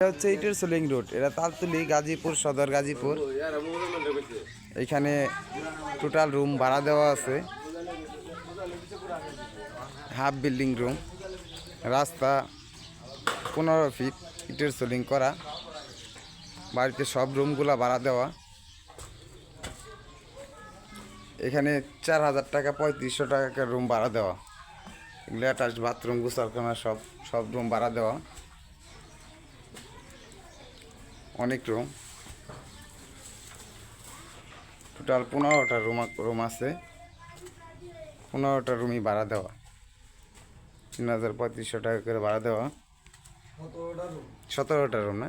এটা হচ্ছে ইটের সোলিং রোড। এটা তালতুলি, গাজীপুর, সদর গাজীপুর। এখানে টোটাল রুম ভাড়া দেওয়া আছে। হাফ বিল্ডিং রুম রাস্তা পনেরো ফিট ইটের সোলিং করা। বাড়িতে সব রুমগুলা ভাড়া দেওয়া। এখানে চার হাজার টাকা, পঁয়ত্রিশশো টাকা রুম ভাড়া দেওয়া। এগুলো অ্যাটাচ বাথরুম গুসালখানা সব সব রুম ভাড়া দেওয়া। অনেক রুম টোটাল পনেরোটা রুম রুম আছে। পনেরোটা রুমই ভাড়া দেওয়া। তিন হাজার পঁয়ত্রিশশো টাকা করে ভাড়া দেওয়া। সতেরোটা রুম না?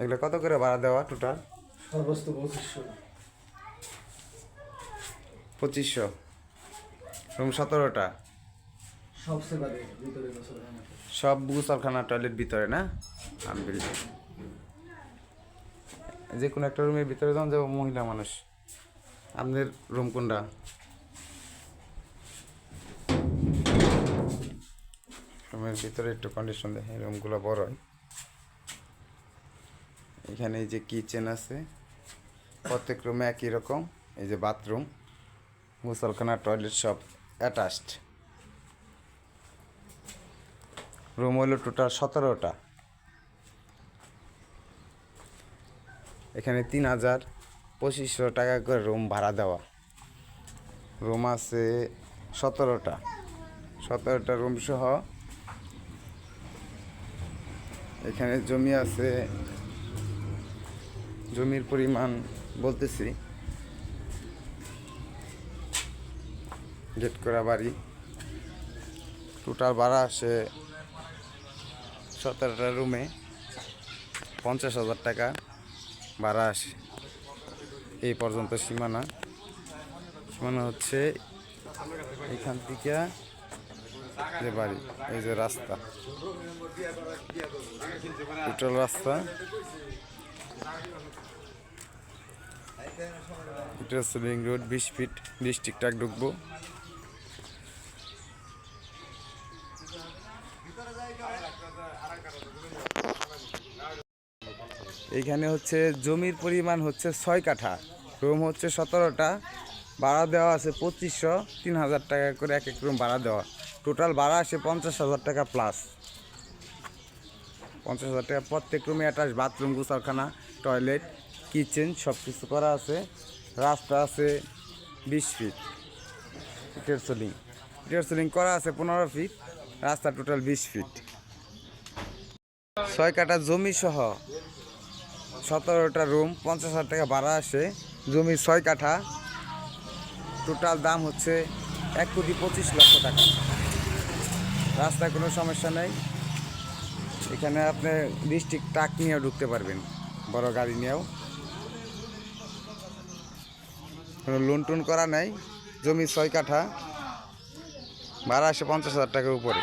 এগুলো কত করে ভাড়া দেওয়া টোটাল সর্বোচ্চ পঁচিশশো। পঁচিশশো। রুম সতেরোটা। সব গুসলখানা টয়লেট ভিতরে না? যে কোনো একটা রুমের ভিতরে যখন যাব, মহিলা মানুষ। আপনার রুম কোনটা? রুমের ভিতরে একটু কন্ডিশন দেখে রুমগুলো বড়। হয় এখানে এই যে কিচেন আছে, প্রত্যেক রুমে একই রকম। এই যে বাথরুম গোসলখানা টয়লেট সব অ্যাটাচড রুম হলো টোটাল সতেরোটা। এখানে তিন হাজার পঁচিশশো টাকা করে রুম ভাড়া দেওয়া। রুম আছে সতেরোটা। সতেরোটা রুম সহ এখানে জমি আছে। জমির পরিমাণ বলতেছি। গেট করা বাড়ি। টোটাল ভাড়া আসে সতেরোটা রুমে পঞ্চাশ হাজার টাকা ভাড়া আসে। এই পর্যন্ত সীমানা। সীমানা হচ্ছে এখান থেকে যে বাড়ি, এই যে রাস্তা। টোটাল রাস্তা। এটা সুলিং রোড বিশ ফিট ডিস্ট্রিক্টটাক ঢুকবো। এইখানে হচ্ছে জমির পরিমাণ হচ্ছে ছয় কাঠা। রুম হচ্ছে সতেরোটা। ভাড়া দেওয়া আছে পঁচিশশো, তিন হাজার টাকা করে এক এক রুম ভাড়া দেওয়া। টোটাল ভাড়া আসে পঞ্চাশ হাজার টাকা প্লাস পঞ্চাশ হাজার টাকা প্রত্যেক রুমে অ্যাটাচ বাথরুম গুসালখানা টয়লেট কিচেন সব কিছু করা আছে। রাস্তা আছে বিশ ফিট ইটের সোলিং ইটের সোলিং করা আছে পনেরো ফিট রাস্তা টোটাল বিশ ফিট ছয় কাঠা জমি সহ সতেরোটা রুম পঞ্চাশ হাজার টাকা ভাড়া আসে। জমি ছয় কাঠা। টোটাল দাম হচ্ছে এক কোটি পঁচিশ লক্ষ টাকা। রাস্তায় কোনো সমস্যা নেই। এখানে আপনি ডিস্ট্রিক্ট ট্রাক নিয়েও ঢুকতে পারবেন। বড় গাড়ি নিয়েও। কোনো লোন টোন করা নেই। জমি ছয় কাঠা। ভাড়া আসে পঞ্চাশ হাজার টাকার উপরে।